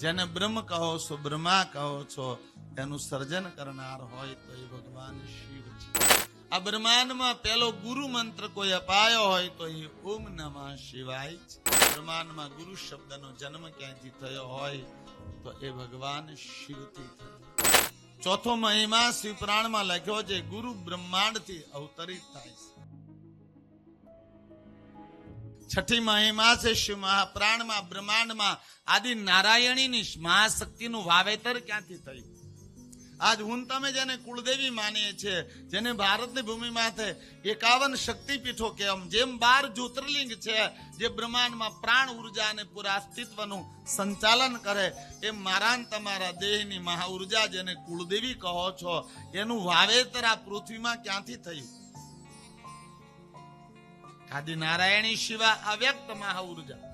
જેને બ્રહ્મ કહો છો, બ્રહ્મા કહો છો, એનું સર્જન કરનાર હોય તો એ ભગવાન શિવ છે આ બ્રહ્માંડમાં પેલો ગુરુ મંત્ર કોઈ અપાયો હોય તો એ ઓમ નમઃ શિવાય છે. બ્રહ્માંડમાં ગુરુ શબ્દનો જન્મ ક્યાંથી થયો હોય તો એ ભગવાન શિવથી થયો. ચોથો મહિમા શિવ પુરાણમાં લખ્યો છે, ગુરુ બ્રહ્માંડથી અવતરિત થાય છે. છઠ્ઠી મહિમા છે શિવ મહાપ્રાણમાં, બ્રહ્માંડમાં. આદિ નારાયણીની મહાશક્તિનું વાવેતર ક્યાંથી થયું? આજ હું તમે જેને કુળદેવી માનીએ છીએ, જેને ભારતની ભૂમિ માથે એકાવન શક્તિપીઠો કેમ જેમ બાર જ્યોતિર્લિંગ છે, જે બ્રહ્માંડમાં પ્રાણ ઊર્જા અને પૂરા અસ્તિત્વનું સંચાલન કરે, એમ મારા તમારા દેહની મહાઉર્જા જેને કુળદેવી કહો છો, એનું વાવેતર આ પૃથ્વીમાં ક્યાંથી થયું? આદિ નારાયણી શિવા અવ્યક્ત મહા ઊર્જા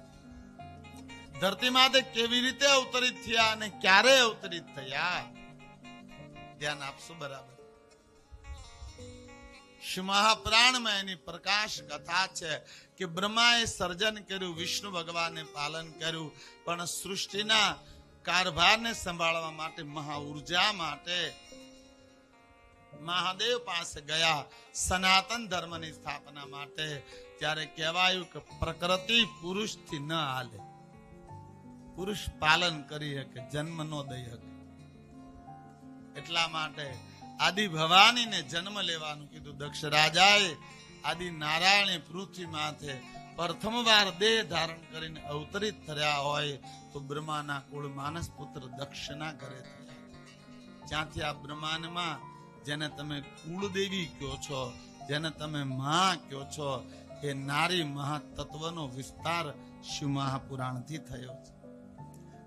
કેવી રીતે અવતરિત થયા અને ક્યારે અવતરિત થયા? ધ્યાન આપશો બરાબર. મહાપ્રાણમાં એની પ્રકાશ કથા છે કે બ્રહ્માએ સર્જન કર્યું, વિષ્ણુ ભગવાને પાલન કર્યું, પણ સૃષ્ટિના કારભારને સંભાળવા માટે મહા ઊર્જા માટે મહાદેવ પાસે ગયા સનાતન ધર્મની સ્થાપના માટે. ત્યારે કહેવાયું કે પ્રકૃતિ પુરુષથી ન હાલે. પુરુષ પાલન કરી શકે, જન્મ નો દઈ શકે. એટલા માટે આદિ ભવાનીને જન્મ લેવાનું કીધું દક્ષ રાજાએ આદિ નારાયણે પૃથ્વી માથે પ્રથમ વાર દેહ ધારણ કરીને અવતરિત થયા હોય તો બ્રહ્માના કુળ માનસ પુત્ર દક્ષના ઘરે થયા. જ્યાંથી આ બ્રહ્માંડમાં જેને તમે કુળદેવી કહો છો, જેને તમે મા કહો છો, એ નારી મહાતત્વનો વિસ્તાર શિવ મહાપુરાણથી થયો છે.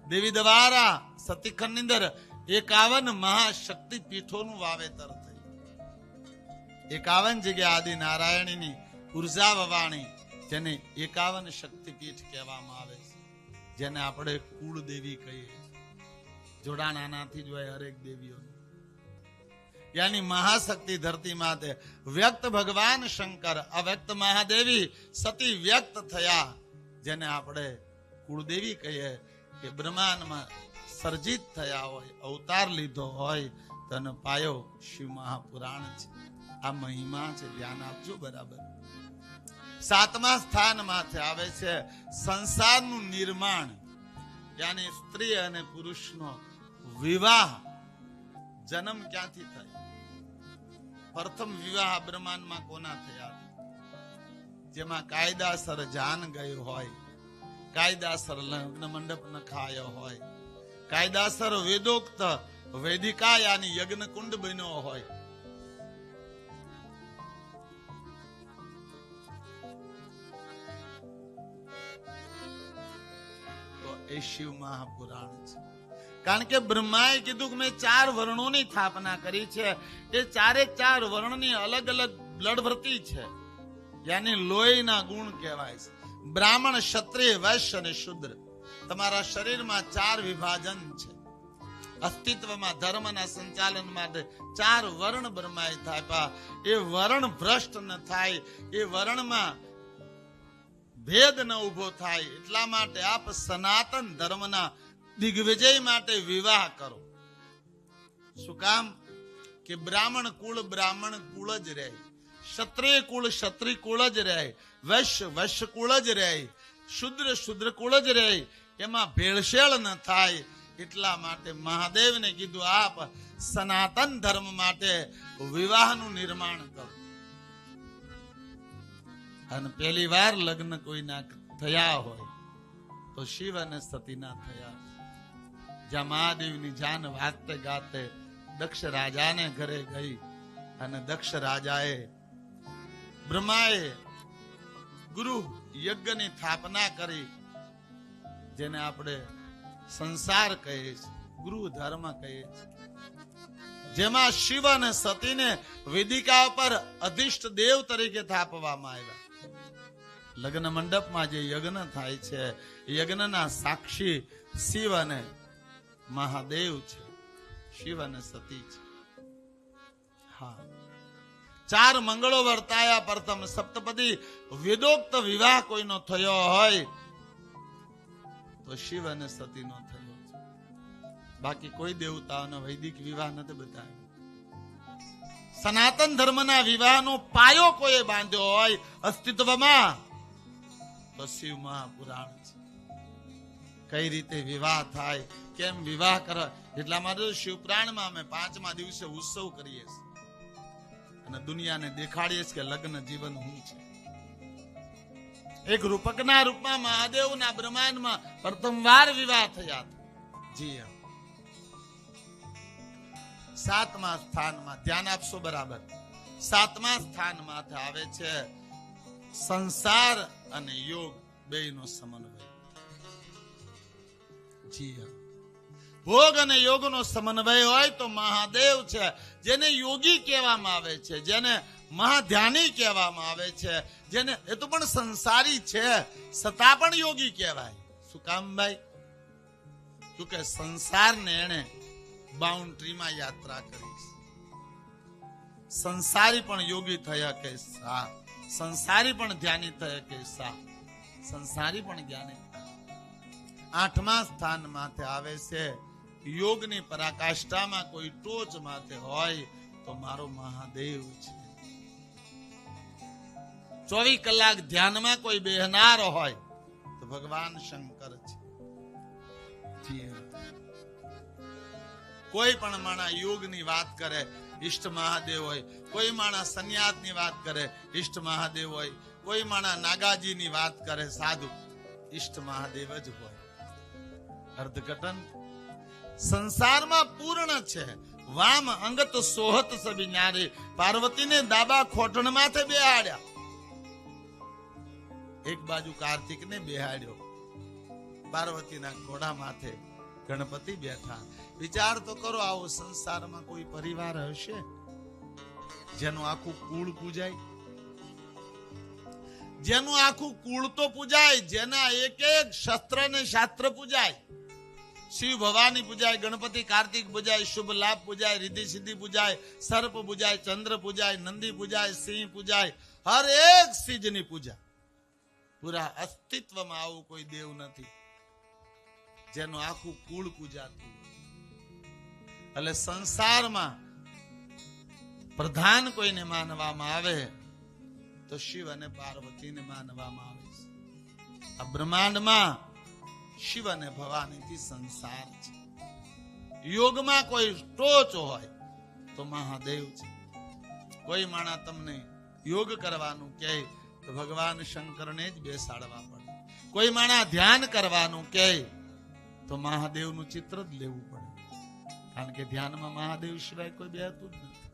દેવી દ્વારા સતીખંડની અંદર એકાવન મહાશક્તિ પીઠોનું વાવેતર થયું. એકાવન જગ્યા આદિ નારાયણીની ઊર્જા વવાણી જેને એકાવન શક્તિપીઠ કહેવામાં આવે છે, જેને આપણે કુળદેવી કહીએ. જોડાણ આનાથી જ હોય હરેક દેવીઓ યાની મહાશક્તિ ધરતી માતે વ્યક્ત ભગવાન શંકર, અવ્યક્ત મહાદેવી સતી વ્યક્ત થયા, જેને આપણે કુળદેવી કહીએ કે બ્રહ્માંડમાં સર્જિત થયા હોય, અવતાર લીધો હોય, તને પાયો શિવ મહાપુરાણ છે. આ મહિમા છે, ધ્યાન આપજો બરાબર. સાતમા સ્થાન માથે આવે છે સંસારનું નિર્માણ. યાની સ્ત્રી અને પુરુષનો વિવાહ જન્મ ક્યાંથી થયો? પ્રથમ વિવાહ બ્રહ્માંડમાં કોના થયા? જેમાં કાયદાસર જાન ગયું હોય, કાયદાસર લગ્ન મંડપ નખાયો હોય, કાયદાસર વેદોક્ત વેદિકા યાની યજ્ઞ કુંડ બન્યો હોય. તો એ શિવ મહાપુરાણ છે. કારણ કે બ્રહ્માએ કીધું કે મેં ચાર વર્ણોની સ્થાપના કરી છે. એ ચારે ચાર વર્ણની અલગ અલગ બ્લડ છે. યાની લોહીના ગુણ કહેવાય છે. બ્રાહ્મણ ક્ષત્રિય, વૈશ્ય અને શુદ્ર. તમારા શરીરમાં ચાર વિભાજન છે. અસ્તિત્વમાં, ધર્મના સંચાલન માટે ચાર વર્ણ બ્રહ્માએ થાપ્યા એ વર્ણ ભ્રષ્ટ ન થાય. એ વર્ણમાં ભેદ ન ઊભો થાય. એટલા માટે આપ સનાતન ધર્મના દિગ્વિજય માટે વિવાહ કરો. શું કામ? કે બ્રાહ્મણ કુળ બ્રાહ્મણ કુળ જ રહે. ક્ષત્રિય કુળ ક્ષત્રિય કુળ જ રહે. વૈશ્ય વૈશ્ય કુળ જ રહે. શુદ્ર શુદ્ર કુળ જ રહે. એમાં ભેળસેળ ન થાય. એટલા માટે મહાદેવને કીધું, આપ સનાતન ધર્મ માટે વિવાહનું નિર્માણ કરો. અને પહેલી વાર લગ્ન કોઈના થયા હોય, તો શિવ અને સતીના થયા જ્યાં મહાદેવની જાન વાતે ગાતે. દક્ષ રાજાને ઘરે ગઈ અને દક્ષ રાજાએ બ્રહ્માએ ગુરુ યજ્ઞની સ્થાપના કરી, જેને આપણે સંસાર કહીએ છીએ, ગુરુ ધર્મ કહીએ છીએ. જેમાં શિવ અને સતીને વેદિકા પર અધિષ્ઠ દેવ તરીકે થાપવામાં આવ્યા. લગ્ન મંડપમાં જે યજ્ઞ થાય છે, યજ્ઞના સાક્ષી શિવ અને મહાદેવ છે, શિવ અને સતી છે. હા. ચાર મંગળો વર્તાયા પ્રથમ સપ્તપદી વેદોક્ત વિવાહ કોઈનો થયો હોય, તો શિવ અને સતીનો થયો બાકી કોઈ દેવતાઓનો વૈદિક વિવાહ નથી બતાવ્યો. સનાતન ધર્મના વિવાહનો પાયો કોઈ બાંધ્યો હોય અસ્તિત્વમાં, તો શિવ મહાપુરાણ કઈ રીતે વિવાહ થાય, કેમ વિવાહ કરે, એટલા માટે શિવપ્રાણમાં અમે પાંચમા દિવસે ઉત્સવ કરીએ છીએ. અને દુનિયાને દેખાડીએ છીએ કે લગ્ન જીવન હું છે. એક રૂપકના રૂપમાં મહાદેવના બ્રહ્માંડમાં પ્રથમવાર વિવાહ થયા હતા. જી સાતમા સ્થાનમાં, ધ્યાન આપશો બરાબર. સાતમા સ્થાનમાં આવે છે સંસાર અને યોગ, બેયનો સમન્વય. જી ભોગ અને યોગનો સમન્વય હોય તો મહાદેવ છે, જેને યોગી કહેવામાં આવે છે, જેને મહાધ્યાની કહેવામાં આવે છે, જેને એ તો પણ સંસારી છે છતાં પણ યોગી કહેવાય. શું કામ ભાઈ? શું કે સંસારને એને બાઉન્ડ્રીમાં યાત્રા કરી. સંસારી પણ યોગી થયા કે સા સંસારી પણ ધ્યાની થયા કે સા સંસારી પણ જ્ઞાની આઠમા સ્થાન માથે આવે છે. યોગની પરાકાષ્ઠામાં કોઈ ટોચ માથે હોય તો મારો મહાદેવ છે. ચોવીસ કલાક ધ્યાનમાં કોઈ બેહનાર હોય તો ભગવાન શંકર છે. કોઈ પણ માણસ યોગની વાત કરે, ઈષ્ટ મહાદેવ હોય. કોઈ માણસ સંન્યાસની વાત કરે, ઈષ્ટ મહાદેવ હોય. કોઈ માણસ નાગાજીની વાત કરે, સાધુ. ઈષ્ટ મહાદેવ જ હોય. અર્થઘટન સંસારમાં પૂર્ણ છે. વામ, અંગત, સોહત સબી ન્યારે પાર્વતીને દાબા ખોટણ માથે બેહાડ્યા. એક બાજુ કાર્તિકને બેહાડ્યો. પાર્વતીના ઘોડા માથે ગણપતિ બેઠા. વિચાર તો કરો, આવો સંસારમાં કોઈ પરિવાર હશે જેનું આખું કુળ પૂજાય? જેનું આખું કુળ તો પૂજાય, જેના એક એક શસ્ત્ર ને શાસ્ત્ર પૂજાય? શિવ ભવાની પૂજાય, ગણપતિ કાર્તિક પૂજાય, શુભ લાભ પૂજાય, રિદ્ધિ સિદ્ધિ પૂજાય, સર્પ પૂજાય, ચંદ્ર પૂજાય, નંદી પૂજાય, સિંહ પૂજાય, હર એક સિજની પૂજા. પૂરા અસ્તિત્વમાં આવું કોઈ દેવ નથી. જેનું આખું કુળ પૂજાતું. એટલે સંસારમાં પ્રધાન કોઈને માનવામાં આવે, તો શિવ અને પાર્વતીને માનવામાં આવે છે. આ બ્રહ્માંડમાં શિવ અને ભવાનીથી સંસાર છે. યોગમાં કોઈ ટોચ હોય તો મહાદેવ છે. કોઈ માણા તમને યોગ કરવાનું કહે તો ભગવાન શંકરને જ બેસાડવા પડે. કોઈ માણા ધ્યાન કરવાનું કહે તો મહાદેવનું ચિત્ર જ લેવું પડે. કારણ કે ધ્યાનમાં મહાદેવ સિવાય કોઈ બેહતું જ નથી.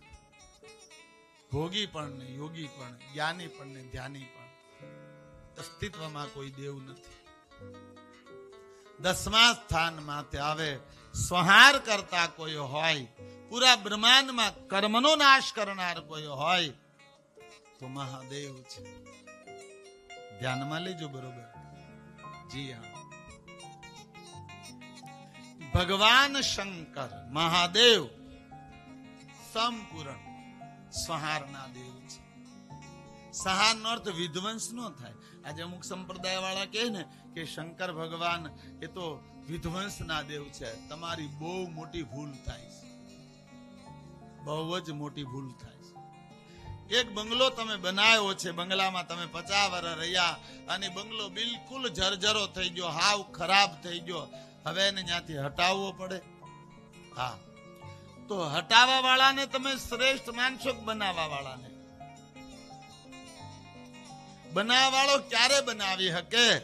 ભોગી પણ ને યોગી પણ, જ્ઞાની પણ ને ધ્યાની પણ અસ્તિત્વમાં કોઈ દેવ નથી. દસમા સ્થાન માથે આવે સંહાર કરતા કોઈ હોય, પૂરા બ્રહ્માંડમાં કર્મનો નાશ કરનાર કોઈ હોય, તો મહાદેવ છે. ધ્યાનમાં લેજો બરોબર. જી હા. ભગવાન શંકર, મહાદેવ, સંપૂર્ણ સંહારના દેવ છે. સંહારનો અર્થ વિધ્વંસ નો થાય. આજે અમુક સંપ્રદાય વાળા કહે ને કે શંકર ભગવાન એ તો વિધ્વંસના દેવ છે. તમારી બહુ મોટી ભૂલ થાય છે. બહુ જ મોટી ભૂલ થાય છે. એક બંગલો તમે બનાવ્યો છે, બંગલામાં તમે પચાસ વર્ષ રહ્યા અને બંગલો બિલકુલ જર્જરો થઈ ગયો, હાવ ખરાબ થઈ ગયો. હવે એને ત્યાંથી હટાવવો પડે. હા. તો હટાવવા વાળાને તમે શ્રેષ્ઠ માનશો બનાવવા વાળાને બનાવવા વાળો ક્યારે બનાવી શકે?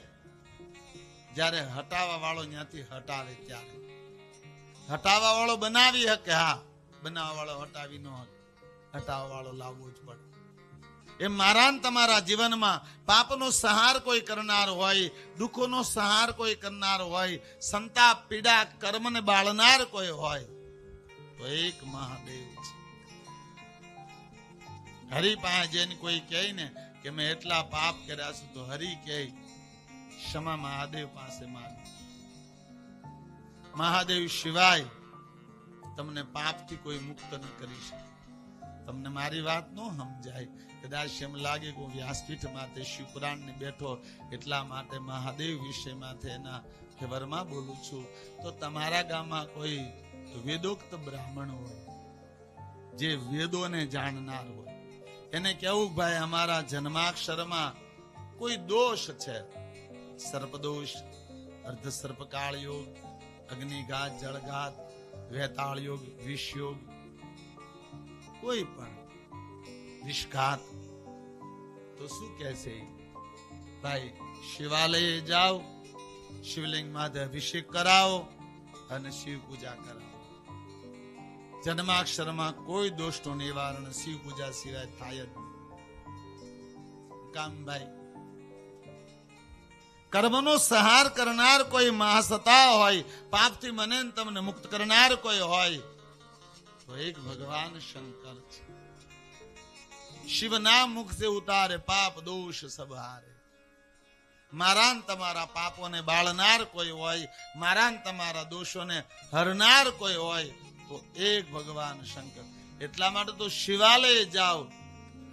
જ્યારે હટાવવા વાળો ત્યાંથી હટાવે ત્યારે. હટાવવા વાળો બનાવી શકે, હા. બનાવવા વાળો હટાવી ન હટાવવા વાળો લાવવો જ પડે. એ મારા તમારા જીવનમાં પાપનો સહાર કોઈ કરનાર હોય, દુઃખોનો સહાર કોઈ કરનાર હોય, સંતાપ, પીડા કર્મને બાળનાર કોઈ હોય, તો એક મહાદેવ છે. હરિ પાસે જેને કોઈ કહે ને કે મેં એટલા પાપ કર્યા છે તો હરિ કે ક્ષમા મહાદેવ પાસે માંગ મહાદેવ સિવાય તમને પાપથી કોઈ મુક્ત ન કરી શકે. તમને મારી વાત ન સમજાય. કદાચ એમ લાગે કે હું વ્યાસપીઠ માથે શિવપુરાણ ને બેઠો એટલા માટે મહાદેવ વિષય માથે એના ફેવરમાં બોલું છું. તો તમારા ગામમાં કોઈ વેદોક્ત બ્રાહ્મણ હોય, જે વેદોને જાણનાર હોય એને કેવું ભાઈ, અમારા જન્માક્ષરમાં કોઈ દોષ છે? સર્પદોષ અર્ધ સર્પકાળ યોગ અગ્નિઘાત, જળઘાત વેતાળ યોગ વિષ કોઈ પણ વિષઘાત. તો શું કહે છે? ભાઈ, શિવાલયે જાઓ શિવલિંગ માથે અભિષેક કરાવો અને શિવ પૂજા કરાવો. જન્માક્ષરમાં કોઈ દોષનું નિવારણ શિવ પૂજા સિવાય થાય જ નહીં. કામ કર્મનો સહાર કરનાર કોઈ મહાસતા હોય, પાપથી મને તમને મુક્ત કરનાર કોઈ હોય, તો એક ભગવાન શંકર છે. શિવના મુખ સે ઉતારે પાપ દોષ સબ હારે મારા તમારા પાપોને બાળનાર કોઈ હોય, મારા તમારા દોષોને હરનાર કોઈ હોય તો એક ભગવાન શંકર. એટલા માટે તો શિવાલય જાઓ.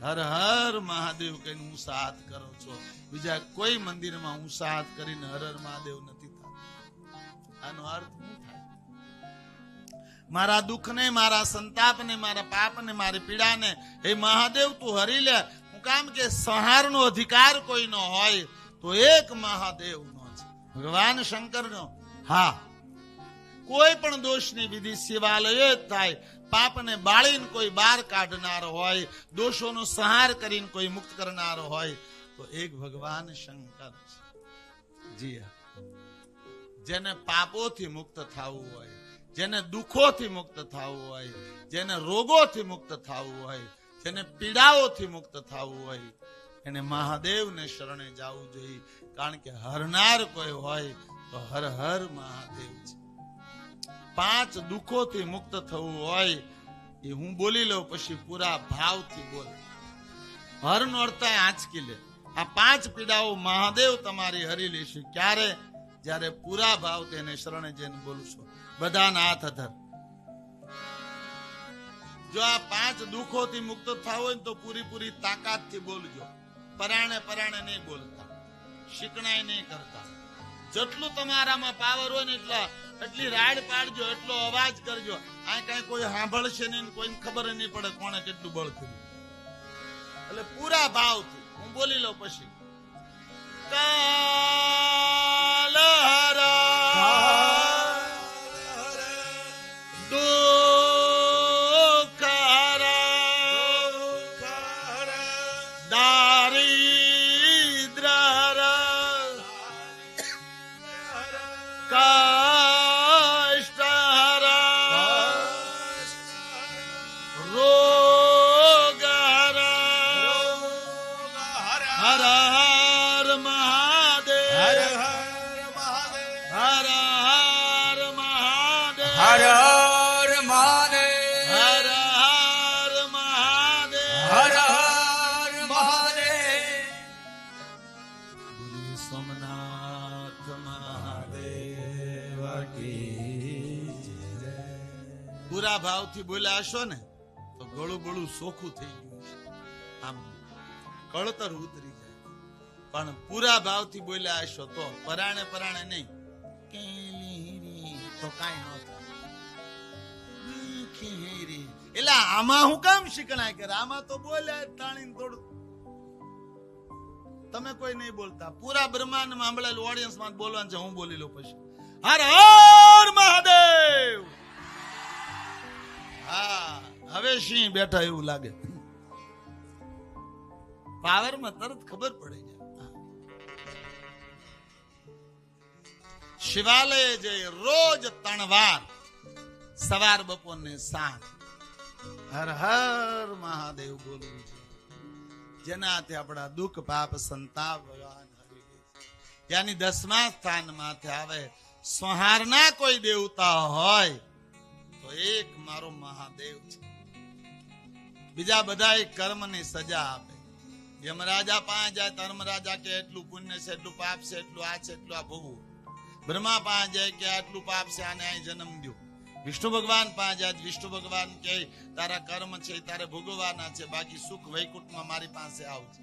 હર હર મહાદેવ કહીને હું સાથ કરો છો. બીજા કોઈ મંદિરમાં હું સાથ કરીને હર હર મહાદેવ નથી થતો. આનો અર્થ મારા દુઃખને, મારા સંતાપને, મારા પાપને, મારી પીડાને એ મહાદેવ તું હરી લે. હું કામ કે સહારનો અધિકાર કોઈનો હોય તો એક મહાદેવનો છે ભગવાન શંકરનો. હા. કોઈ પણ દોષની વિધિ શિવાલય થાય. પાપને બાળીને કોઈ બહાર કાઢનાર હોય, દોષોનો સંહાર કરીને કોઈ મુક્ત કરનાર હોય, તો એક ભગવાન શંકર જી જેને પાપોથી મુક્ત થવું હોય, જેને દુઃખોથી મુક્ત થવું હોય, જેને રોગોથી મુક્ત થવું હોય, જેને પીડાઓથી મુક્ત થવું હોય, એને મહાદેવને શરણે જવું જોઈએ. કારણ કે હરનાર કોઈ હોય, તો હર હર મહાદેવ છે. પાંચ દુઃખોથી મુક્ત થવું હોય એ હું બોલી લઉં, પછી પૂરા ભાવથી બોલ. હર નોરતા આંચકી લે. આ પાંચ પીડાઓ મહાદેવ તમારી હરી લેશે. ક્યારે? જ્યારે પૂરા ભાવ તેને શરણે જઈને બોલું છું. બધાના હાથ અધર. જો આ પાંચ દુઃખોથી મુક્ત થવું હોય તો પૂરી પૂરી તાકાતથી બોલજો. પરાણે પરાણે નહીં બોલતા. શીકણાઈ નહીં કરતા. જેટલું તમારામાં પાવર હોય ને એટલા એટલી રાડ પાડજો, એટલો અવાજ કરજો. આ કઈ કોઈ સાંભળશે નહીં કોઈને ખબર નહીં પડે કોણે કેટલું બળ કર્યું. એટલે પૂરા ભાવથી, હું બોલી લઉં પછી. કાલ ભાવથી બોલ્યા હશો ને તો ગળું બળું સોખું થઈ ગયું છે. આમ કળતર ઉતરી જાય. પણ પૂરા ભાવથી બોલ્યા હશો તો પરાણે પરાણે નહીં. એટલે આમાં હું કામ શીખણાય કરે આમાં તો બોલ્યા તાણીને તમે કોઈ નહીં બોલતા. પૂરા બ્રહ્માંડમાં સાંભળેલું બોલવાનું હું બોલી લઉં પછી. હર હર મહાદેવ! હવે સિંહ બેઠા એવું લાગે. પાવરમાં તરત ખબર પડી જાય. શિવાલય જઈ રોજ ત્રણ વાર સવાર બપોર ને સાંજ હર હર મહાદેવ બોલવું છે. જેનાથી આપણા દુઃખ, પાપ, સંતાપ ભગવાન હરી યાની દસમા સ્થાન માથે આવે. સંહારના કોઈ દેવતા હોય તો એક મારો મહાદેવ છે. બીજા બધા કર્મની સજા આપે. યમરાજા પાસે જાય, ધર્મરાજા કે એટલું પુણ્ય છે, એટલું પાપ છે, એટલું આ છે, એટલું આ ભોગવું. બ્રહ્મા પાસે જાય કે આટલું પાપ છે, આને અહીં જન્મ દો વિષ્ણુ ભગવાન પાંચ આજ વિષ્ણુ ભગવાન કે તારા કર્મ છે, તારે ભોગવવાના છે, બાકી સુખ વૈકુંઠમાં મારી પાસે આવશે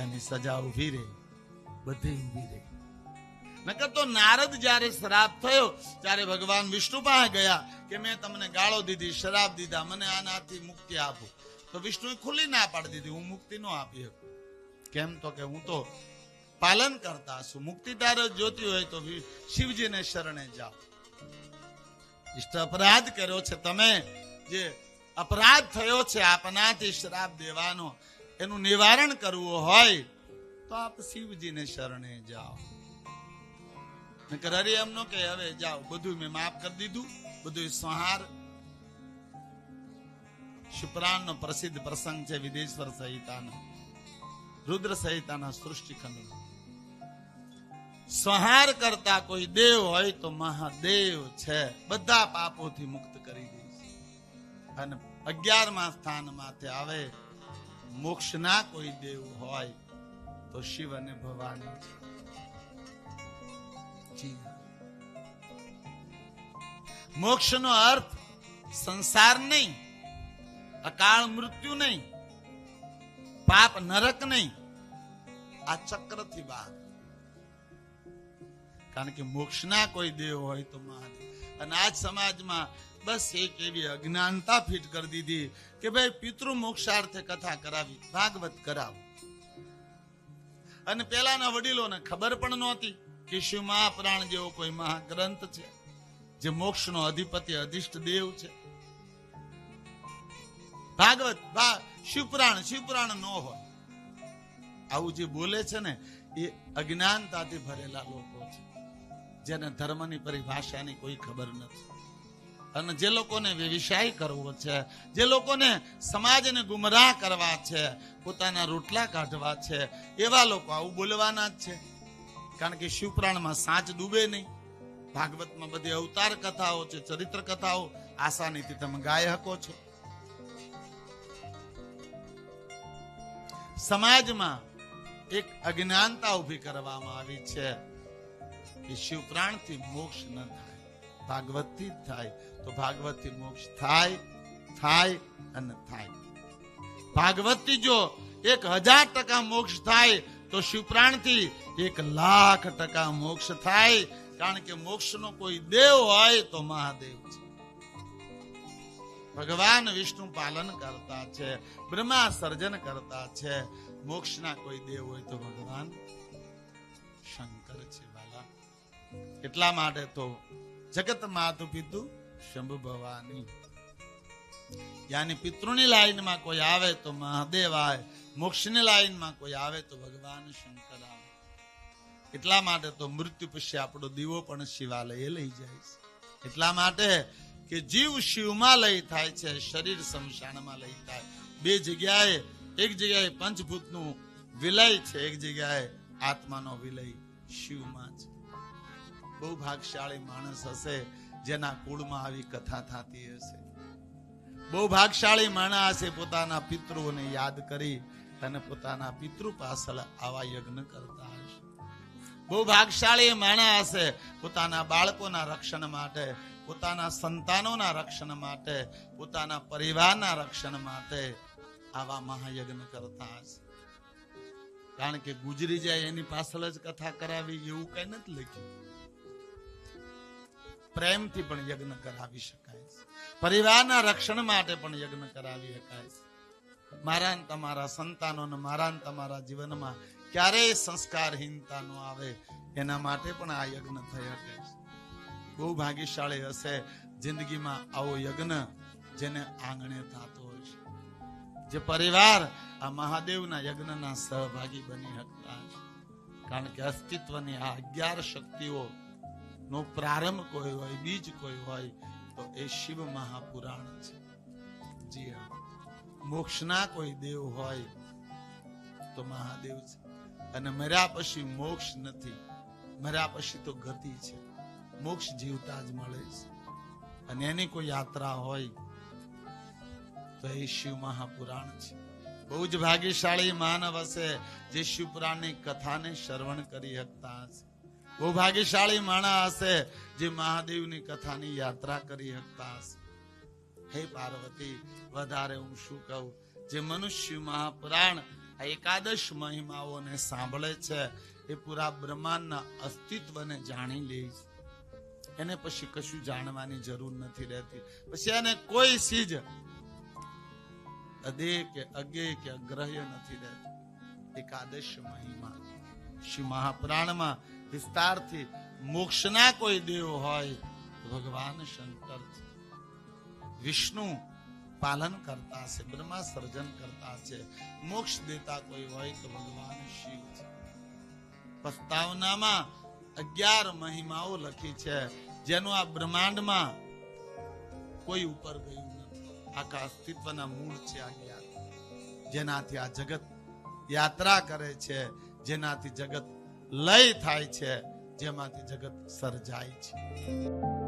એની સજા ઊભી રહે, બધી ઊભી રહી. નકર તો નારદ જ્યારે શ્રાપ થયો, ત્યારે ભગવાન વિષ્ણુ પાસે ગયા કે મેં તમને ગાળો દીધી શરાબ દીધા, મને આનાથી મુક્તિ આપો. તો વિષ્ણુએ ખુલ્લી ના પાડી દીધી, હું મુક્તિ નો આપી કેમ તો કે હું તો પાલન કરતા છું. મુક્તિ જોતી હોય તો શિવજીને શરણે જાઓ. ઇષ્ટ અપરાધ કર્યો છે તમે. જે અપરાધ થયો છે આપનાથી શ્રાપ દેવાનો, એનું નિવારણ કરવું હોય તો આપ શિવજીને શરણે જાઓ. નકર એમ નો કે હવે જાઓ, બધું મેં માફ કરી દીધું, બધું સંહાર. શુક્રાણનો પ્રસિદ્ધ પ્રસંગ છે વિદેશ્વર સંહિતાનો, રુદ્ર સંહિતાના સૃષ્ટિખંડ સંહાર કરતા કોઈ દેવ હોય તો મહાદેવ છે, બધા પાપોથી મુક્ત કરી દે છે. અને અગિયારમાં સ્થાન માથે આવે, મોક્ષના કોઈ દેવ હોય તો શિવ અને ભવાની છે. હા. મોક્ષનો અર્થ સંસાર નહીં, અકાળ મૃત્યુ નહીં, પાપ નરક નહીં. આ ચક્રથી બહાર કારણ કે મોક્ષના કોઈ દેવ હોય તો મહાદેવ. અને આજ સમાજમાં બસ એક એવી અજ્ઞાનતા ફીટ કરી દીધી કે ભાઈ પિતૃ મોક્ષાર્થે કથા કરાવી, ભાગવત કરાવો. અને પેલાના વડીલોને ખબર પણ નહોતી. કે શિવ મહાપ્રાણ જેવો કોઈ મહાગ્રંથ છે, જે મોક્ષનો અધિપતિ, અધિષ્ઠ દેવ છે. ભાગવત શિવપુરાણ શિવપુરાણ ન હોય. આવું જે બોલે છે ને, એ અજ્ઞાનતાથી ભરેલા લોકો છે, જેને ધર્મની પરિભાષાની કોઈ ખબર નથી. અને જે લોકોને વ્યવસાય કરવો છે, જે લોકોને સમાજને ગુમરાહ કરવા છે, પોતાના રોટલા કાઢવા છે, એવા લોકો આવું બોલવાના જ છે. કારણ કે શિવપુરાણમાં સાચ ડૂબે નહીં. ભાગવતમાં બધી અવતાર કથાઓ છે, ચરિત્ર કથાઓ આસાનીથી તમે ગાય શકો છો. સમાજમાં એક અજ્ઞાનતા ઊભી કરવામાં આવી છે કે શિવપ્રાણથી મોક્ષ ન થાય. ભાગવતથી જ થાય. તો ભાગવતથી મોક્ષ થાય થાય અને થાય. ભાગવતથી જો એક હજાર ટકા મોક્ષ થાય તો શિવપ્રાણથી એક લાખ ટકા મોક્ષ થાય. કારણ કે મોક્ષનો કોઈ દેવ હોય તો મહાદેવ છે. ભગવાન વિષ્ણુ પાલન કરતા છે બ્રહ્મા સર્જન કરતા છે. મોક્ષના કોઈ દેવ હોય તો ભગવાન શંકર છે વાલા એટલા માટે તો જગત માતુ પિતુ શંભુ ભવાની. યાની પિતૃની લાઈનમાં કોઈ આવે તો મહાદેવ આવે મોક્ષની લાઈનમાં કોઈ આવે તો ભગવાન શંકર આવે. એટલા માટે તો મૃત્યુ પછી આપણો દીવો પણ શિવાલયે લઈ જાય છે. એટલા માટે કે જીવ શિવમાં લય થાય છે, શરીર શમશાનમાં લય થાય. બે જગ્યાએ, એક જગ્યાએ પંચભૂતનું વિલય છે, એક જગ્યાએ આત્માનો વિલય શિવમાં છે. બહુ ભાગશાળી માણસ હશે જેના કુળમાં આવી કથા થતી હશે. બહુ ભાગશાળી માણસ હશે પોતાના પિતૃઓને યાદ કરી અને પોતાના પિતૃ પાછળ આવા યજ્ઞ કરતા હશે. બહુ ભાગશાળી માણા હશે. પોતાના બાળકોના રક્ષણ માટે, પોતાના સંતાનોના રક્ષણ માટે, પોતાના પરિવારના રક્ષણ માટે આવા મહાયજ્ઞ કરતા હશે. કારણ કે ગુજરી જાય એની પાછળ જ કથા કરાવી, એવું કઈ નથી લખ્યું. પ્રેમથી પણ યજ્ઞ કરાવી શકાય પરિવારના રક્ષણ માટે પણ યજ્ઞ કરાવી શકાય મારા તમારા સંતાનો મારા તમારા જીવનમાં ક્યારેય સંસ્કારહીનતા ન આવે. એના માટે પણ આ યજ્ઞ થઈ શકે બહુ ભાગ્યશાળી હશે જિંદગીમાં આવો યજ્ઞ જેને આંગણે થતો હોય છે. જે પરિવાર આ મહાદેવના યજ્ઞના સહભાગી બની શકતા કારણ કે અસ્તિત્વની આ અગિયાર શક્તિઓ નો પ્રારંભ કોઈ હોય, બીજ કોઈ હોય, તો એ શિવ મહાપુરાણ છે. જી હા. મોક્ષના કોઈ દેવ હોય તો મહાદેવ છે. અને મર્યા પછી મોક્ષ નથી. મર્યા પછી તો ગતિ છે. મોક્ષ જીવતા જ મળે છે. અને એની કોઈ યાત્રા હોય તો એ શિવ મહાપુરાણ છે. બહુ જ ભાગ્યશાળી માનવ હશે જે શિવપુરાણની કથાને શ્રવણ કરી શકતા હશે. બહુ ભાગ્યશાળી માણસ હશે જે મહાદેવની કથાની યાત્રા કરી શકતા હશે. હે પાર્વતી, વધારે હું શું કહું? જે મનુષ્ય મહાપુરાણ આ એકાદશ મહિમાઓને સાંભળે છે, એ પૂરા બ્રહ્માંડના અસ્તિત્વને જાણી લે એને પછી કશું જાણવાની જરૂર નથી રહેતી. પછી એને કોઈ ચીજ અદે કે અગે કે અગ્રહ્ય નથી રહેતી. એકાદશ મહિમા. શ્રી મહાપુરાણમાં વિસ્તારથી મોક્ષના કોઈ દેવ હોય ભગવાન શંકર છે. વિષ્ણુ પાલન કરતા છે બ્રહ્મા સર્જન કરતા છે. મોક્ષ દેતા કોઈ હોય તો ભગવાન શિવ છે. પ્રસ્તાવનામાં અગિયાર મહિમાઓ લખી છે, જેનું આ બ્રહ્માંડમાં કોઈ ઉપર ગયું નથી. આખા અસ્તિત્વના મૂળ છે અગિયાર જેનાથી આ જગત યાત્રા કરે છે, જેનાથી જગત લય થાય છે, જેમાંથી જગત સર્જાય છે.